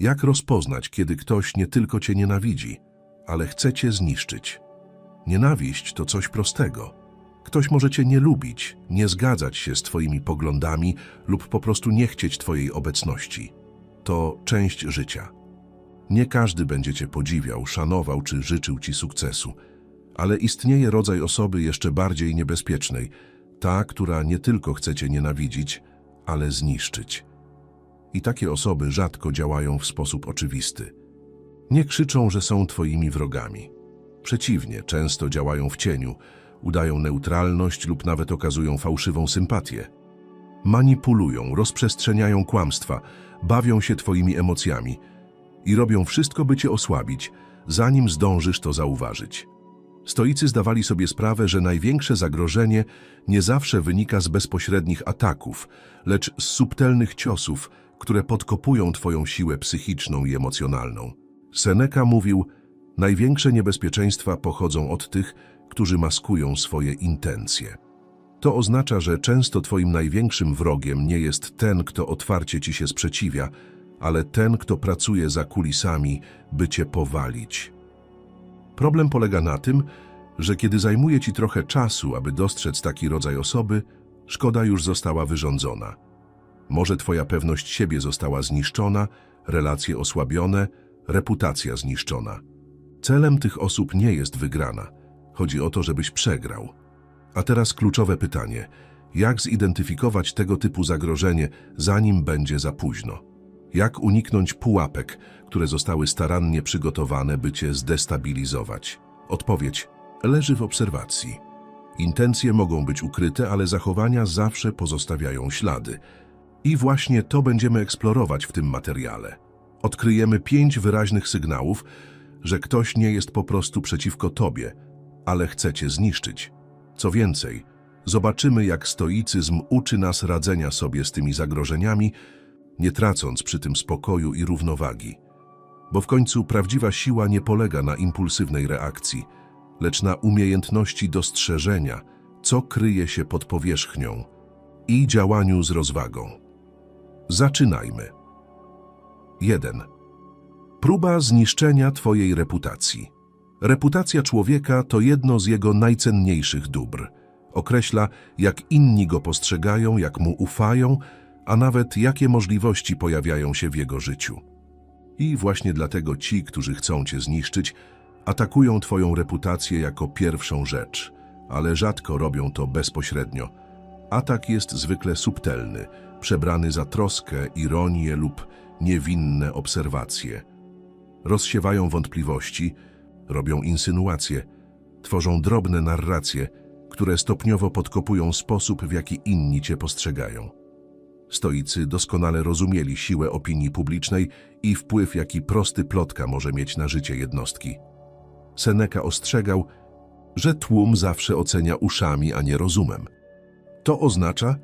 Jak rozpoznać, kiedy ktoś nie tylko cię nienawidzi, ale chce cię zniszczyć? Nienawiść to coś prostego. Ktoś może cię nie lubić, nie zgadzać się z twoimi poglądami lub po prostu nie chcieć twojej obecności. To część życia. Nie każdy będzie cię podziwiał, szanował czy życzył ci sukcesu, ale istnieje rodzaj osoby jeszcze bardziej niebezpiecznej, ta, która nie tylko chce cię nienawidzić, ale zniszczyć. I takie osoby rzadko działają w sposób oczywisty. Nie krzyczą, że są twoimi wrogami. Przeciwnie, często działają w cieniu, udają neutralność lub nawet okazują fałszywą sympatię. Manipulują, rozprzestrzeniają kłamstwa, bawią się twoimi emocjami i robią wszystko, by cię osłabić, zanim zdążysz to zauważyć. Stoicy zdawali sobie sprawę, że największe zagrożenie nie zawsze wynika z bezpośrednich ataków, lecz z subtelnych ciosów, które podkopują twoją siłę psychiczną i emocjonalną. Seneca mówił, największe niebezpieczeństwa pochodzą od tych, którzy maskują swoje intencje. To oznacza, że często twoim największym wrogiem nie jest ten, kto otwarcie ci się sprzeciwia, ale ten, kto pracuje za kulisami, by cię powalić. Problem polega na tym, że kiedy zajmuje ci trochę czasu, aby dostrzec taki rodzaj osoby, szkoda już została wyrządzona. Może twoja pewność siebie została zniszczona, relacje osłabione, reputacja zniszczona. Celem tych osób nie jest wygrana. Chodzi o to, żebyś przegrał. A teraz kluczowe pytanie. Jak zidentyfikować tego typu zagrożenie, zanim będzie za późno? Jak uniknąć pułapek, które zostały starannie przygotowane, by cię zdestabilizować? Odpowiedź leży w obserwacji. Intencje mogą być ukryte, ale zachowania zawsze pozostawiają ślady. I właśnie to będziemy eksplorować w tym materiale. Odkryjemy pięć wyraźnych sygnałów, że ktoś nie jest po prostu przeciwko tobie, ale chce cię zniszczyć. Co więcej, zobaczymy, jak stoicyzm uczy nas radzenia sobie z tymi zagrożeniami, nie tracąc przy tym spokoju i równowagi. Bo w końcu prawdziwa siła nie polega na impulsywnej reakcji, lecz na umiejętności dostrzeżenia, co kryje się pod powierzchnią i działaniu z rozwagą. Zaczynajmy. 1. Próba zniszczenia Twojej reputacji. Reputacja człowieka to jedno z jego najcenniejszych dóbr. Określa, jak inni go postrzegają, jak mu ufają, a nawet jakie możliwości pojawiają się w jego życiu. I właśnie dlatego ci, którzy chcą cię zniszczyć, atakują twoją reputację jako pierwszą rzecz, ale rzadko robią to bezpośrednio. Atak jest zwykle subtelny, przebrany za troskę, ironię lub niewinne obserwacje. Rozsiewają wątpliwości, robią insynuacje, tworzą drobne narracje, które stopniowo podkopują sposób, w jaki inni cię postrzegają. Stoicy doskonale rozumieli siłę opinii publicznej i wpływ, jaki prosty plotka może mieć na życie jednostki. Seneca ostrzegał, że tłum zawsze ocenia uszami, a nie rozumem. To oznacza,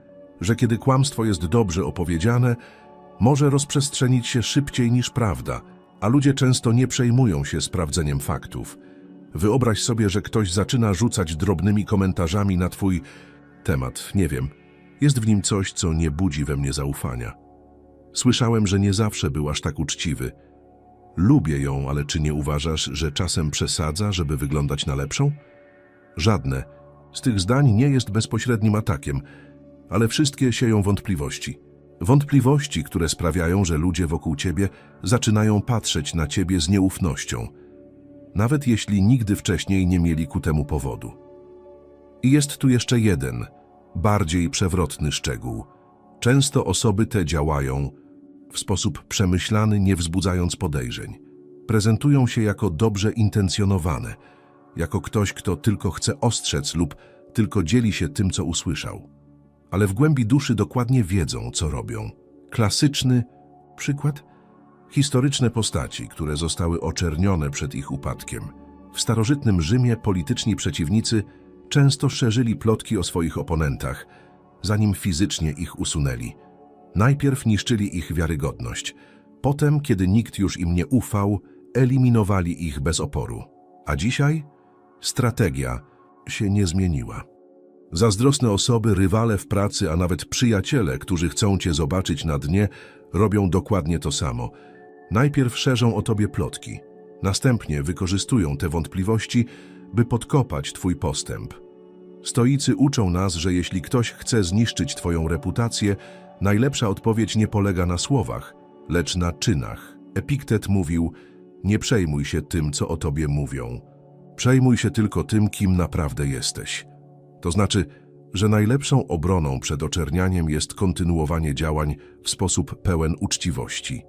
że kiedy kłamstwo jest dobrze opowiedziane, może rozprzestrzenić się szybciej niż prawda, a ludzie często nie przejmują się sprawdzeniem faktów. Wyobraź sobie, że ktoś zaczyna rzucać drobnymi komentarzami na twój temat, nie wiem. Jest w nim coś, co nie budzi we mnie zaufania. Słyszałem, że nie zawsze był aż tak uczciwy. Lubię ją, ale czy nie uważasz, że czasem przesadza, żeby wyglądać na lepszą? Żadne. Z tych zdań nie jest bezpośrednim atakiem, ale wszystkie sieją wątpliwości. Wątpliwości, które sprawiają, że ludzie wokół ciebie zaczynają patrzeć na ciebie z nieufnością, nawet jeśli nigdy wcześniej nie mieli ku temu powodu. I jest tu jeszcze jeden, bardziej przewrotny szczegół. Często osoby te działają w sposób przemyślany, nie wzbudzając podejrzeń. Prezentują się jako dobrze intencjonowane, jako ktoś, kto tylko chce ostrzec lub tylko dzieli się tym, co usłyszał. Ale w głębi duszy dokładnie wiedzą, co robią. Klasyczny przykład? Historyczne postaci, które zostały oczernione przed ich upadkiem. W starożytnym Rzymie polityczni przeciwnicy często szerzyli plotki o swoich oponentach, zanim fizycznie ich usunęli. Najpierw niszczyli ich wiarygodność, potem, kiedy nikt już im nie ufał, eliminowali ich bez oporu. A dzisiaj strategia się nie zmieniła. Zazdrosne osoby, rywale w pracy, a nawet przyjaciele, którzy chcą cię zobaczyć na dnie, robią dokładnie to samo. Najpierw szerzą o tobie plotki, następnie wykorzystują te wątpliwości, by podkopać twój postęp. Stoicy uczą nas, że jeśli ktoś chce zniszczyć twoją reputację, najlepsza odpowiedź nie polega na słowach, lecz na czynach. Epiktet mówił, nie przejmuj się tym, co o tobie mówią. Przejmuj się tylko tym, kim naprawdę jesteś. To znaczy, że najlepszą obroną przed oczernianiem jest kontynuowanie działań w sposób pełen uczciwości.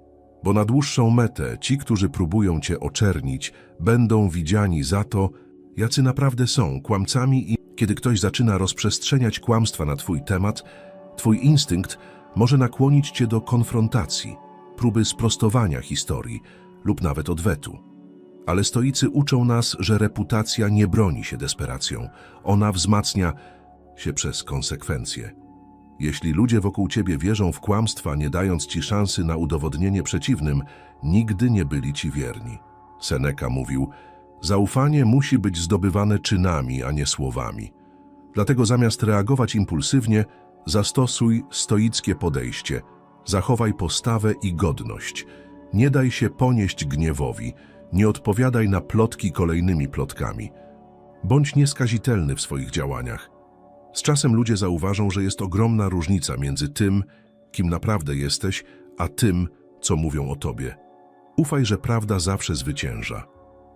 Bo na dłuższą metę ci, którzy próbują cię oczernić, będą widziani za to, jacy naprawdę są kłamcami i kiedy ktoś zaczyna rozprzestrzeniać kłamstwa na twój temat, twój instynkt może nakłonić cię do konfrontacji, próby sprostowania historii lub nawet odwetu. Ale stoicy uczą nas, że reputacja nie broni się desperacją. Ona wzmacnia się przez konsekwencje. Jeśli ludzie wokół ciebie wierzą w kłamstwa, nie dając ci szansy na udowodnienie przeciwnym, nigdy nie byli ci wierni. Seneca mówił, zaufanie musi być zdobywane czynami, a nie słowami. Dlatego zamiast reagować impulsywnie, zastosuj stoickie podejście, zachowaj postawę i godność. Nie daj się ponieść gniewowi, nie odpowiadaj na plotki kolejnymi plotkami. Bądź nieskazitelny w swoich działaniach. Z czasem ludzie zauważą, że jest ogromna różnica między tym, kim naprawdę jesteś, a tym, co mówią o tobie. Ufaj, że prawda zawsze zwycięża.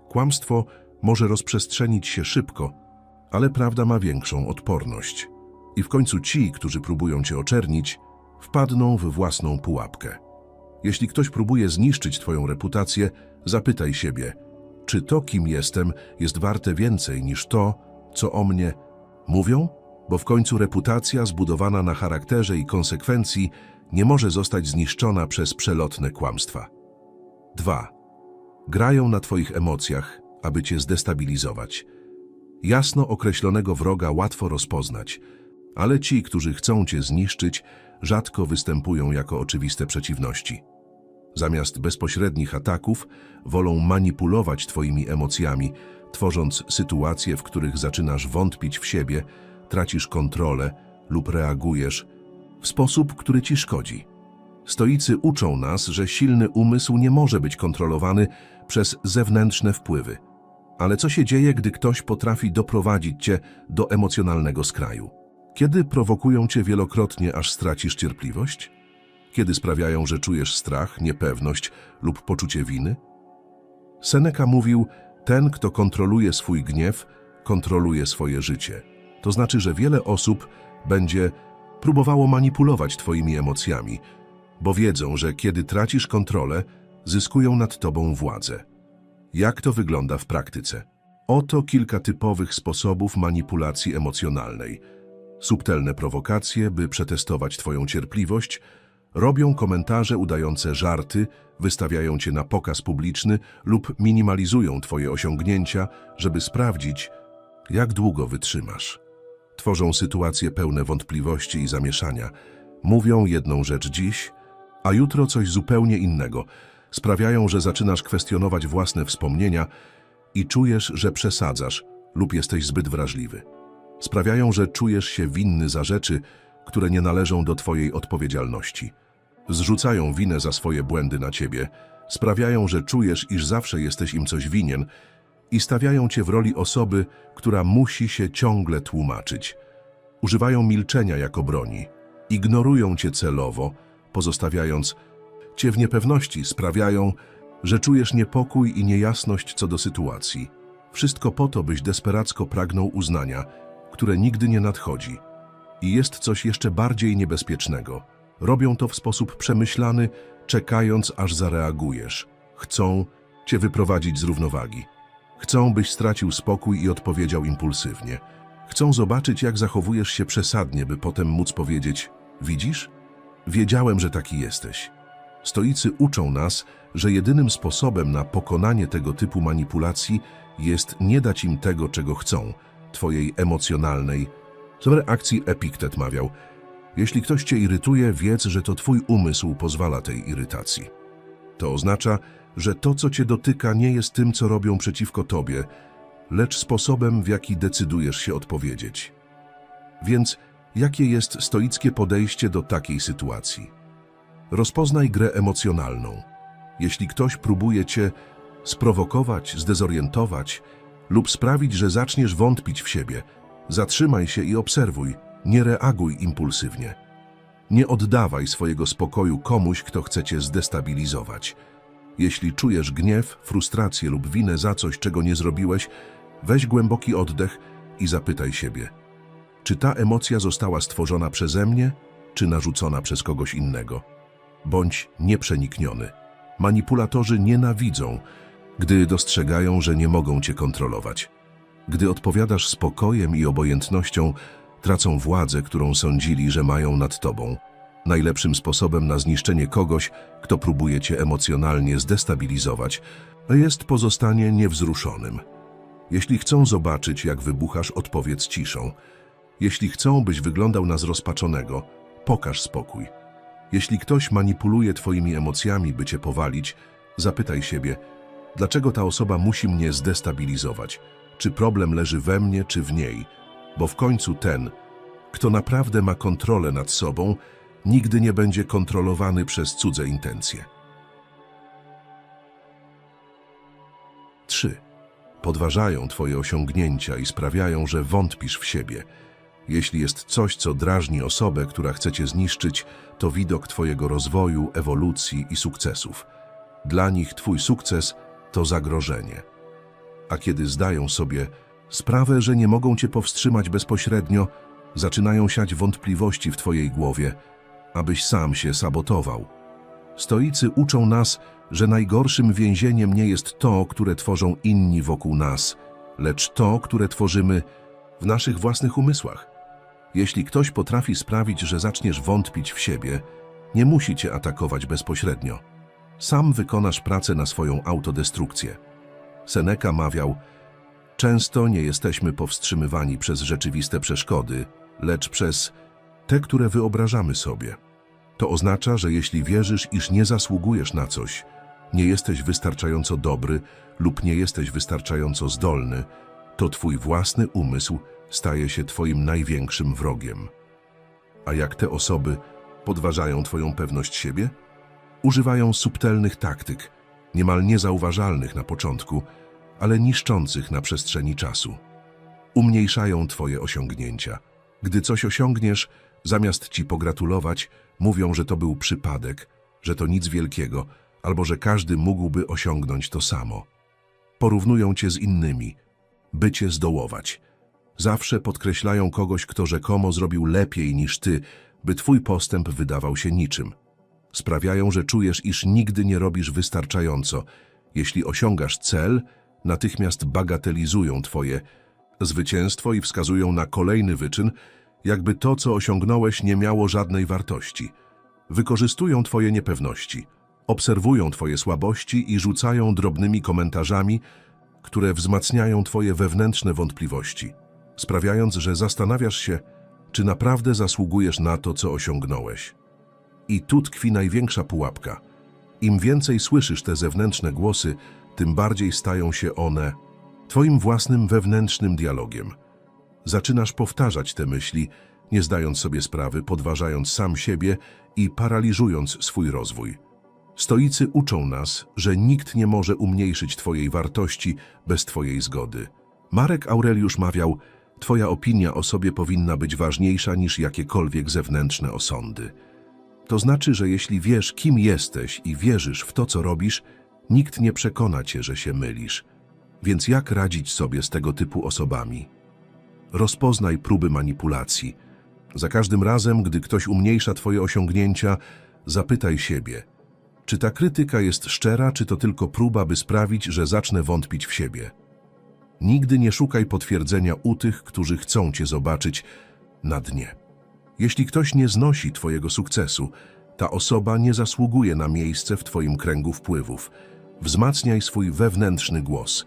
Kłamstwo może rozprzestrzenić się szybko, ale prawda ma większą odporność. I w końcu ci, którzy próbują cię oczernić, wpadną w własną pułapkę. Jeśli ktoś próbuje zniszczyć twoją reputację, zapytaj siebie, czy to, kim jestem, jest warte więcej niż to, co o mnie mówią? Bo w końcu reputacja zbudowana na charakterze i konsekwencji nie może zostać zniszczona przez przelotne kłamstwa. 2. Grają na twoich emocjach, aby cię zdestabilizować. Jasno określonego wroga łatwo rozpoznać, ale ci, którzy chcą cię zniszczyć, rzadko występują jako oczywiste przeciwności. Zamiast bezpośrednich ataków, wolą manipulować twoimi emocjami, tworząc sytuacje, w których zaczynasz wątpić w siebie, tracisz kontrolę lub reagujesz w sposób, który ci szkodzi. Stoicy uczą nas, że silny umysł nie może być kontrolowany przez zewnętrzne wpływy. Ale co się dzieje, gdy ktoś potrafi doprowadzić cię do emocjonalnego skraju? Kiedy prowokują cię wielokrotnie, aż stracisz cierpliwość? Kiedy sprawiają, że czujesz strach, niepewność lub poczucie winy? Seneca mówił, ten, kto kontroluje swój gniew, kontroluje swoje życie. To znaczy, że wiele osób będzie próbowało manipulować twoimi emocjami, bo wiedzą, że kiedy tracisz kontrolę, zyskują nad tobą władzę. Jak to wygląda w praktyce? Oto kilka typowych sposobów manipulacji emocjonalnej. Subtelne prowokacje, by przetestować twoją cierpliwość, robią komentarze udające żarty, wystawiają cię na pokaz publiczny lub minimalizują twoje osiągnięcia, żeby sprawdzić, jak długo wytrzymasz. Tworzą sytuacje pełne wątpliwości i zamieszania. Mówią jedną rzecz dziś, a jutro coś zupełnie innego. Sprawiają, że zaczynasz kwestionować własne wspomnienia i czujesz, że przesadzasz lub jesteś zbyt wrażliwy. Sprawiają, że czujesz się winny za rzeczy, które nie należą do twojej odpowiedzialności. Zrzucają winę za swoje błędy na ciebie, sprawiają, że czujesz, iż zawsze jesteś im coś winien i stawiają cię w roli osoby, która musi się ciągle tłumaczyć. Używają milczenia jako broni, ignorują cię celowo, pozostawiając cię w niepewności, sprawiają, że czujesz niepokój i niejasność co do sytuacji. Wszystko po to, byś desperacko pragnął uznania, które nigdy nie nadchodzi. I jest coś jeszcze bardziej niebezpiecznego. Robią to w sposób przemyślany, czekając aż zareagujesz. Chcą cię wyprowadzić z równowagi. Chcą, byś stracił spokój i odpowiedział impulsywnie. Chcą zobaczyć, jak zachowujesz się przesadnie, by potem móc powiedzieć: Widzisz? Wiedziałem, że taki jesteś. Stoicy uczą nas, że jedynym sposobem na pokonanie tego typu manipulacji jest nie dać im tego, czego chcą, twojej emocjonalnej. Z reakcji Epiktet mawiał, jeśli ktoś cię irytuje, wiedz, że to twój umysł pozwala tej irytacji. To oznacza, że to, co cię dotyka, nie jest tym, co robią przeciwko tobie, lecz sposobem, w jaki decydujesz się odpowiedzieć. Więc jakie jest stoickie podejście do takiej sytuacji? Rozpoznaj grę emocjonalną. Jeśli ktoś próbuje cię sprowokować, zdezorientować lub sprawić, że zaczniesz wątpić w siebie, zatrzymaj się i obserwuj, nie reaguj impulsywnie. Nie oddawaj swojego spokoju komuś, kto chce cię zdestabilizować. Jeśli czujesz gniew, frustrację lub winę za coś, czego nie zrobiłeś, weź głęboki oddech i zapytaj siebie, czy ta emocja została stworzona przeze mnie, czy narzucona przez kogoś innego? Bądź nieprzenikniony. Manipulatorzy nienawidzą, gdy dostrzegają, że nie mogą cię kontrolować. Gdy odpowiadasz spokojem i obojętnością, tracą władzę, którą sądzili, że mają nad tobą. Najlepszym sposobem na zniszczenie kogoś, kto próbuje cię emocjonalnie zdestabilizować, jest pozostanie niewzruszonym. Jeśli chcą zobaczyć, jak wybuchasz, odpowiedz ciszą. Jeśli chcą, byś wyglądał na zrozpaczonego, pokaż spokój. Jeśli ktoś manipuluje twoimi emocjami, by cię powalić, zapytaj siebie, dlaczego ta osoba musi mnie zdestabilizować? Czy problem leży we mnie, czy w niej? Bo w końcu ten, kto naprawdę ma kontrolę nad sobą, nigdy nie będzie kontrolowany przez cudze intencje. 3. Podważają Twoje osiągnięcia i sprawiają, że wątpisz w siebie. Jeśli jest coś, co drażni osobę, która chce Cię zniszczyć, to widok Twojego rozwoju, ewolucji i sukcesów. Dla nich Twój sukces to zagrożenie. A kiedy zdają sobie sprawę, że nie mogą Cię powstrzymać bezpośrednio, zaczynają siać wątpliwości w Twojej głowie, abyś sam się sabotował. Stoicy uczą nas, że najgorszym więzieniem nie jest to, które tworzą inni wokół nas, lecz to, które tworzymy w naszych własnych umysłach. Jeśli ktoś potrafi sprawić, że zaczniesz wątpić w siebie, nie musi cię atakować bezpośrednio. Sam wykonasz pracę na swoją autodestrukcję. Seneca mawiał, często nie jesteśmy powstrzymywani przez rzeczywiste przeszkody, lecz przez te, które wyobrażamy sobie. To oznacza, że jeśli wierzysz, iż nie zasługujesz na coś, nie jesteś wystarczająco dobry lub nie jesteś wystarczająco zdolny, to twój własny umysł staje się twoim największym wrogiem. A jak te osoby podważają twoją pewność siebie? Używają subtelnych taktyk, niemal niezauważalnych na początku, ale niszczących na przestrzeni czasu. Umniejszają twoje osiągnięcia. Gdy coś osiągniesz, zamiast ci pogratulować, mówią, że to był przypadek, że to nic wielkiego, albo że każdy mógłby osiągnąć to samo. Porównują cię z innymi, by cię zdołować. Zawsze podkreślają kogoś, kto rzekomo zrobił lepiej niż ty, by twój postęp wydawał się niczym. Sprawiają, że czujesz, iż nigdy nie robisz wystarczająco. Jeśli osiągasz cel, natychmiast bagatelizują twoje zwycięstwo i wskazują na kolejny wyczyn, jakby to, co osiągnąłeś, nie miało żadnej wartości. Wykorzystują twoje niepewności, obserwują twoje słabości i rzucają drobnymi komentarzami, które wzmacniają twoje wewnętrzne wątpliwości, sprawiając, że zastanawiasz się, czy naprawdę zasługujesz na to, co osiągnąłeś. I tu tkwi największa pułapka. Im więcej słyszysz te zewnętrzne głosy, tym bardziej stają się one twoim własnym wewnętrznym dialogiem. Zaczynasz powtarzać te myśli, nie zdając sobie sprawy, podważając sam siebie i paraliżując swój rozwój. Stoicy uczą nas, że nikt nie może umniejszyć Twojej wartości bez Twojej zgody. Marek Aureliusz mawiał, Twoja opinia o sobie powinna być ważniejsza niż jakiekolwiek zewnętrzne osądy. To znaczy, że jeśli wiesz, kim jesteś i wierzysz w to, co robisz, nikt nie przekona Cię, że się mylisz. Więc jak radzić sobie z tego typu osobami? Rozpoznaj próby manipulacji. Za każdym razem, gdy ktoś umniejsza Twoje osiągnięcia, zapytaj siebie, czy ta krytyka jest szczera, czy to tylko próba, by sprawić, że zacznę wątpić w siebie. Nigdy nie szukaj potwierdzenia u tych, którzy chcą Cię zobaczyć na dnie. Jeśli ktoś nie znosi Twojego sukcesu, ta osoba nie zasługuje na miejsce w Twoim kręgu wpływów. Wzmacniaj swój wewnętrzny głos.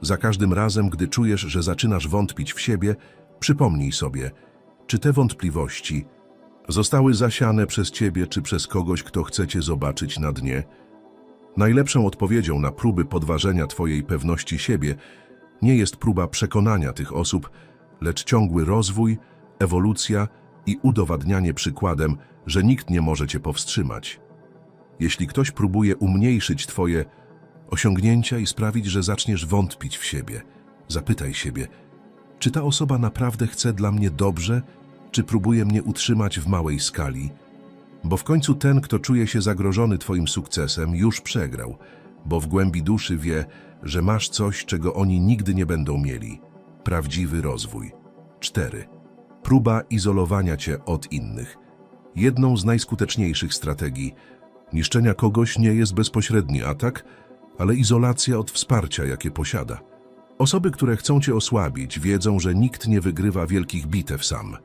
Za każdym razem, gdy czujesz, że zaczynasz wątpić w siebie, przypomnij sobie, czy te wątpliwości zostały zasiane przez Ciebie czy przez kogoś, kto chce Cię zobaczyć na dnie. Najlepszą odpowiedzią na próby podważenia Twojej pewności siebie nie jest próba przekonania tych osób, lecz ciągły rozwój, ewolucja i udowadnianie przykładem, że nikt nie może Cię powstrzymać. Jeśli ktoś próbuje umniejszyć Twoje osiągnięcia i sprawić, że zaczniesz wątpić w siebie, zapytaj siebie, czy ta osoba naprawdę chce dla mnie dobrze, czy próbuje mnie utrzymać w małej skali? Bo w końcu ten, kto czuje się zagrożony Twoim sukcesem, już przegrał, bo w głębi duszy wie, że masz coś, czego oni nigdy nie będą mieli. Prawdziwy rozwój. 4. Próba izolowania Cię od innych. Jedną z najskuteczniejszych strategii niszczenia kogoś nie jest bezpośredni atak, ale izolacja od wsparcia, jakie posiada. Osoby, które chcą Cię osłabić, wiedzą, że nikt nie wygrywa wielkich bitew sam.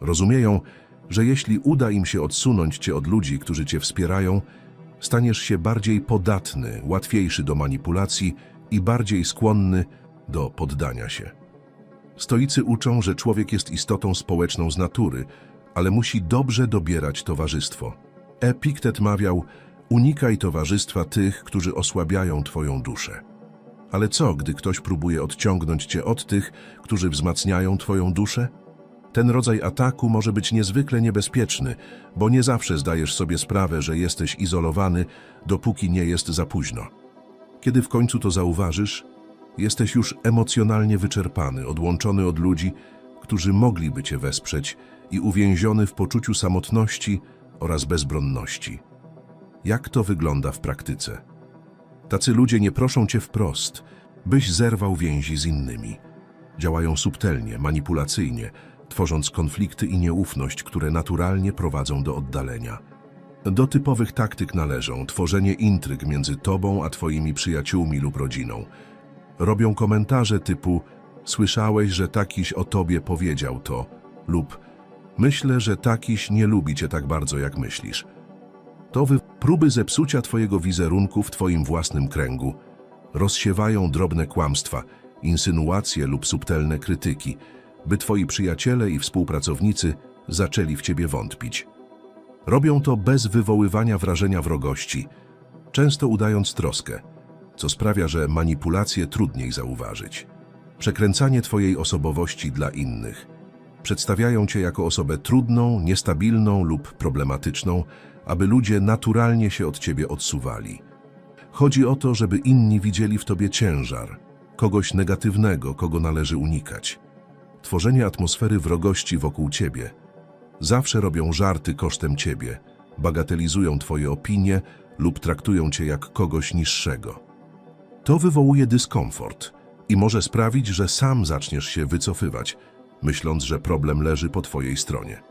Rozumieją, że jeśli uda im się odsunąć Cię od ludzi, którzy Cię wspierają, staniesz się bardziej podatny, łatwiejszy do manipulacji i bardziej skłonny do poddania się. Stoicy uczą, że człowiek jest istotą społeczną z natury, ale musi dobrze dobierać towarzystwo. Epiktet mawiał, unikaj towarzystwa tych, którzy osłabiają Twoją duszę. Ale co, gdy ktoś próbuje odciągnąć Cię od tych, którzy wzmacniają Twoją duszę? Ten rodzaj ataku może być niezwykle niebezpieczny, bo nie zawsze zdajesz sobie sprawę, że jesteś izolowany, dopóki nie jest za późno. Kiedy w końcu to zauważysz, jesteś już emocjonalnie wyczerpany, odłączony od ludzi, którzy mogliby cię wesprzeć i uwięziony w poczuciu samotności oraz bezbronności. Jak to wygląda w praktyce? Tacy ludzie nie proszą cię wprost, byś zerwał więzi z innymi. Działają subtelnie, manipulacyjnie, tworząc konflikty i nieufność, które naturalnie prowadzą do oddalenia. Do typowych taktyk należą tworzenie intryg między tobą a twoimi przyjaciółmi lub rodziną. Robią komentarze typu słyszałeś, że takiś o tobie powiedział to lub myślę, że takiś nie lubi cię tak bardzo jak myślisz. To wy próby zepsucia twojego wizerunku w twoim własnym kręgu. Rozsiewają drobne kłamstwa, insynuacje lub subtelne krytyki, by twoi przyjaciele i współpracownicy zaczęli w ciebie wątpić. Robią to bez wywoływania wrażenia wrogości, często udając troskę, co sprawia, że manipulacje trudniej zauważyć. Przekręcanie twojej osobowości dla innych. Przedstawiają cię jako osobę trudną, niestabilną lub problematyczną, aby ludzie naturalnie się od ciebie odsuwali. Chodzi o to, żeby inni widzieli w tobie ciężar, kogoś negatywnego, kogo należy unikać. Tworzenie atmosfery wrogości wokół ciebie. Zawsze robią żarty kosztem ciebie, bagatelizują twoje opinie lub traktują cię jak kogoś niższego. To wywołuje dyskomfort i może sprawić, że sam zaczniesz się wycofywać, myśląc, że problem leży po twojej stronie.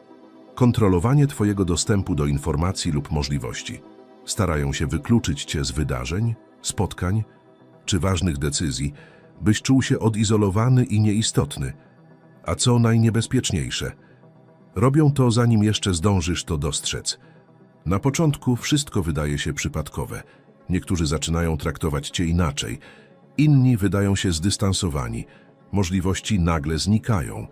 Kontrolowanie twojego dostępu do informacji lub możliwości. Starają się wykluczyć cię z wydarzeń, spotkań czy ważnych decyzji, byś czuł się odizolowany i nieistotny. A co najniebezpieczniejsze, robią to zanim jeszcze zdążysz to dostrzec. Na początku wszystko wydaje się przypadkowe. Niektórzy zaczynają traktować cię inaczej, inni wydają się zdystansowani, możliwości nagle znikają,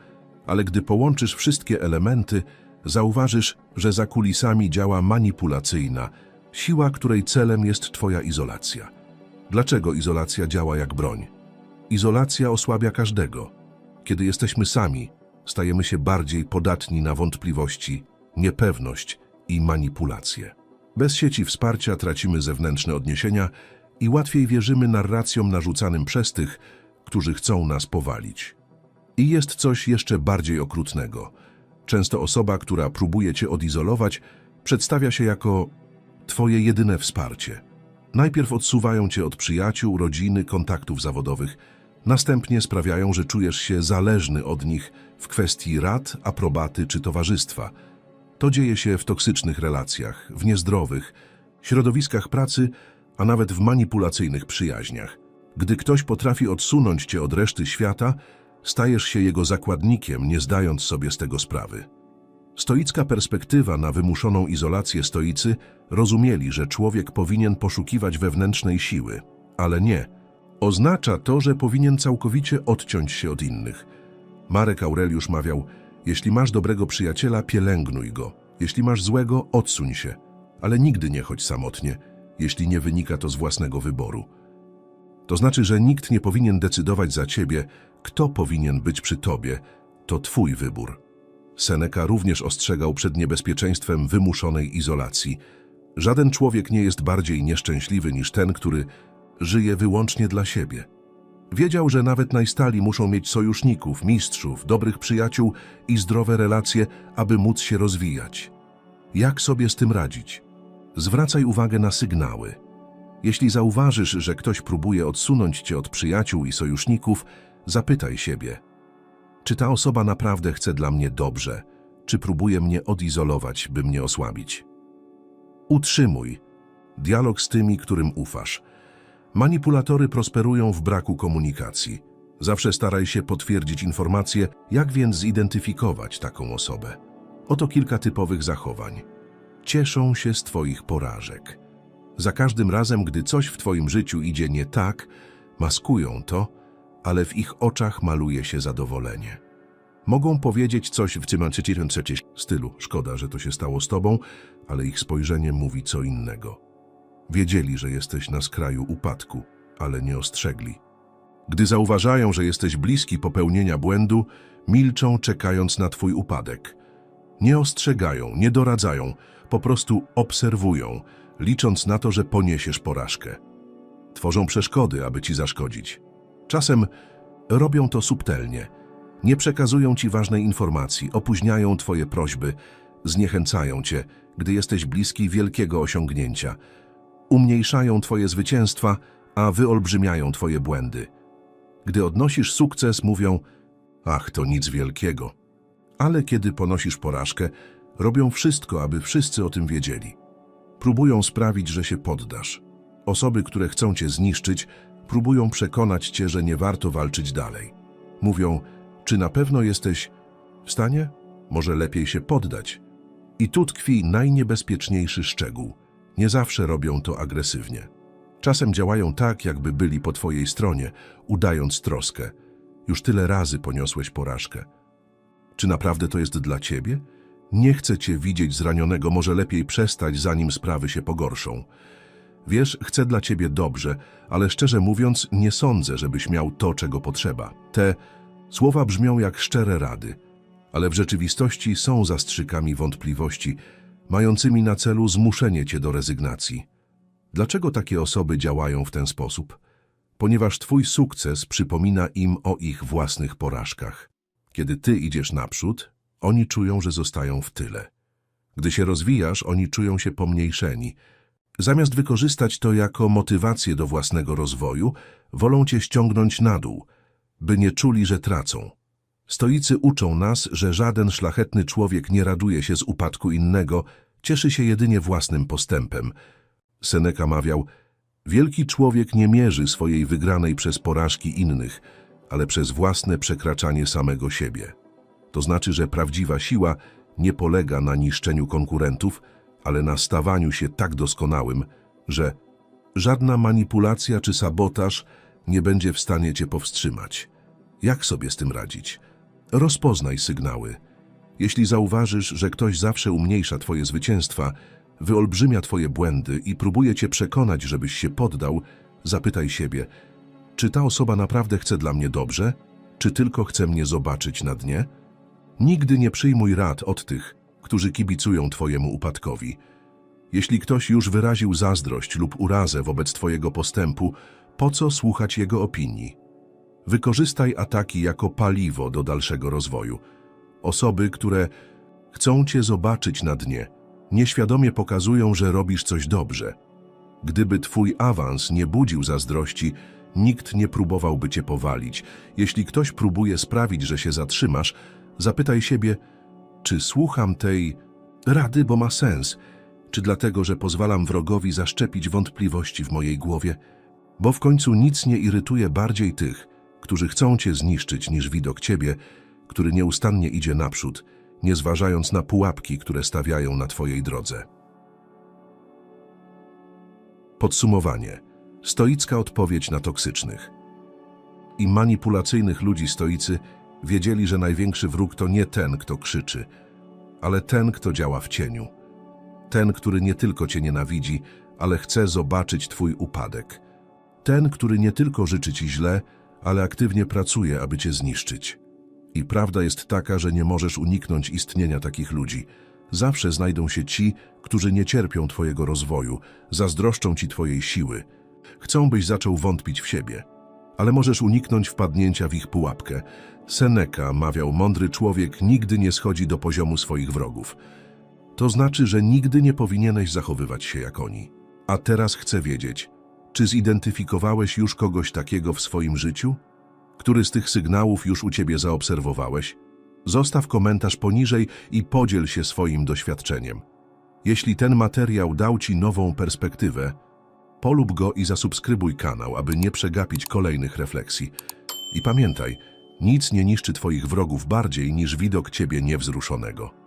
ale gdy połączysz wszystkie elementy, zauważysz, że za kulisami działa manipulacyjna, siła, której celem jest twoja izolacja. Dlaczego izolacja działa jak broń? Izolacja osłabia każdego. Kiedy jesteśmy sami, stajemy się bardziej podatni na wątpliwości, niepewność i manipulacje. Bez sieci wsparcia tracimy zewnętrzne odniesienia i łatwiej wierzymy narracjom narzucanym przez tych, którzy chcą nas powalić. I jest coś jeszcze bardziej okrutnego. Często osoba, która próbuje cię odizolować, przedstawia się jako twoje jedyne wsparcie. Najpierw odsuwają cię od przyjaciół, rodziny, kontaktów zawodowych, następnie sprawiają, że czujesz się zależny od nich w kwestii rad, aprobaty czy towarzystwa. To dzieje się w toksycznych relacjach, w niezdrowych, środowiskach pracy, a nawet w manipulacyjnych przyjaźniach. Gdy ktoś potrafi odsunąć cię od reszty świata, stajesz się jego zakładnikiem, nie zdając sobie z tego sprawy. Stoicka perspektywa na wymuszoną izolację stoicy rozumieli, że człowiek powinien poszukiwać wewnętrznej siły, ale nie. Oznacza to, że powinien całkowicie odciąć się od innych. Marek Aureliusz mawiał, jeśli masz dobrego przyjaciela, pielęgnuj go. Jeśli masz złego, odsuń się. Ale nigdy nie chodź samotnie, jeśli nie wynika to z własnego wyboru. To znaczy, że nikt nie powinien decydować za ciebie, kto powinien być przy tobie. To twój wybór. Seneca również ostrzegał przed niebezpieczeństwem wymuszonej izolacji. Żaden człowiek nie jest bardziej nieszczęśliwy niż ten, który żyje wyłącznie dla siebie. Wiedział, że nawet najstali muszą mieć sojuszników, mistrzów, dobrych przyjaciół i zdrowe relacje, aby móc się rozwijać. Jak sobie z tym radzić? Zwracaj uwagę na sygnały. Jeśli zauważysz, że ktoś próbuje odsunąć cię od przyjaciół i sojuszników, zapytaj siebie: czy ta osoba naprawdę chce dla mnie dobrze, czy próbuje mnie odizolować, by mnie osłabić? Utrzymuj dialog z tymi, którym ufasz. Manipulatory prosperują w braku komunikacji. Zawsze staraj się potwierdzić informacje, jak więc zidentyfikować taką osobę. Oto kilka typowych zachowań. Cieszą się z Twoich porażek. Za każdym razem, gdy coś w Twoim życiu idzie nie tak, maskują to, ale w ich oczach maluje się zadowolenie. Mogą powiedzieć coś w tym stylu, szkoda, że to się stało z Tobą, ale ich spojrzenie mówi co innego. Wiedzieli, że jesteś na skraju upadku, ale nie ostrzegli. Gdy zauważają, że jesteś bliski popełnienia błędu, milczą, czekając na Twój upadek. Nie ostrzegają, nie doradzają, po prostu obserwują, licząc na to, że poniesiesz porażkę. Tworzą przeszkody, aby Ci zaszkodzić. Czasem robią to subtelnie. Nie przekazują Ci ważnej informacji, opóźniają Twoje prośby, zniechęcają Cię, gdy jesteś bliski wielkiego osiągnięcia. Umniejszają Twoje zwycięstwa, a wyolbrzymiają Twoje błędy. Gdy odnosisz sukces, mówią, ach, to nic wielkiego. Ale kiedy ponosisz porażkę, robią wszystko, aby wszyscy o tym wiedzieli. Próbują sprawić, że się poddasz. Osoby, które chcą cię zniszczyć, próbują przekonać cię, że nie warto walczyć dalej. Mówią, czy na pewno jesteś w stanie? Może lepiej się poddać. I tu tkwi najniebezpieczniejszy szczegół. Nie zawsze robią to agresywnie. Czasem działają tak, jakby byli po twojej stronie, udając troskę. Już tyle razy poniosłeś porażkę. Czy naprawdę to jest dla ciebie? Nie chcę cię widzieć zranionego, może lepiej przestać, zanim sprawy się pogorszą. Wiesz, chcę dla ciebie dobrze, ale szczerze mówiąc, nie sądzę, żebyś miał to, czego potrzeba. Te słowa brzmią jak szczere rady, ale w rzeczywistości są zastrzykami wątpliwości, mającymi na celu zmuszenie cię do rezygnacji. Dlaczego takie osoby działają w ten sposób? Ponieważ twój sukces przypomina im o ich własnych porażkach. Kiedy ty idziesz naprzód, oni czują, że zostają w tyle. Gdy się rozwijasz, oni czują się pomniejszeni. Zamiast wykorzystać to jako motywację do własnego rozwoju, wolą cię ściągnąć na dół, by nie czuli, że tracą. Stoicy uczą nas, że żaden szlachetny człowiek nie raduje się z upadku innego, cieszy się jedynie własnym postępem. Seneca mawiał, wielki człowiek nie mierzy swojej wygranej przez porażki innych, ale przez własne przekraczanie samego siebie. To znaczy, że prawdziwa siła nie polega na niszczeniu konkurentów, ale na stawaniu się tak doskonałym, że żadna manipulacja czy sabotaż nie będzie w stanie cię powstrzymać. Jak sobie z tym radzić? Rozpoznaj sygnały. Jeśli zauważysz, że ktoś zawsze umniejsza twoje zwycięstwa, wyolbrzymia twoje błędy i próbuje cię przekonać, żebyś się poddał, zapytaj siebie, czy ta osoba naprawdę chce dla mnie dobrze, czy tylko chce mnie zobaczyć na dnie? Nigdy nie przyjmuj rad od tych, którzy kibicują Twojemu upadkowi. Jeśli ktoś już wyraził zazdrość lub urazę wobec Twojego postępu, po co słuchać jego opinii? Wykorzystaj ataki jako paliwo do dalszego rozwoju. Osoby, które chcą Cię zobaczyć na dnie, nieświadomie pokazują, że robisz coś dobrze. Gdyby Twój awans nie budził zazdrości, nikt nie próbowałby Cię powalić. Jeśli ktoś próbuje sprawić, że się zatrzymasz, zapytaj siebie, czy słucham tej rady, bo ma sens, czy dlatego, że pozwalam wrogowi zaszczepić wątpliwości w mojej głowie? Bo w końcu nic nie irytuje bardziej tych, którzy chcą cię zniszczyć, niż widok ciebie, który nieustannie idzie naprzód, nie zważając na pułapki, które stawiają na twojej drodze. Podsumowanie. Stoicka odpowiedź na toksycznych i manipulacyjnych ludzi stoicy wiedzieli, że największy wróg to nie ten, kto krzyczy, ale ten, kto działa w cieniu. Ten, który nie tylko cię nienawidzi, ale chce zobaczyć twój upadek. Ten, który nie tylko życzy ci źle, ale aktywnie pracuje, aby cię zniszczyć. I prawda jest taka, że nie możesz uniknąć istnienia takich ludzi, Zawsze znajdą się ci, którzy nie cierpią twojego rozwoju, zazdroszczą ci twojej siły. Chcą, byś zaczął wątpić w siebie. Ale możesz uniknąć wpadnięcia w ich pułapkę. Seneca mawiał, mądry człowiek nigdy nie schodzi do poziomu swoich wrogów. To znaczy, że nigdy nie powinieneś zachowywać się jak oni. A teraz chcę wiedzieć, czy zidentyfikowałeś już kogoś takiego w swoim życiu? Który z tych sygnałów już u ciebie zaobserwowałeś? Zostaw komentarz poniżej i podziel się swoim doświadczeniem. Jeśli ten materiał dał ci nową perspektywę, polub go i zasubskrybuj kanał, aby nie przegapić kolejnych refleksji. I pamiętaj, nic nie niszczy twoich wrogów bardziej niż widok ciebie niewzruszonego.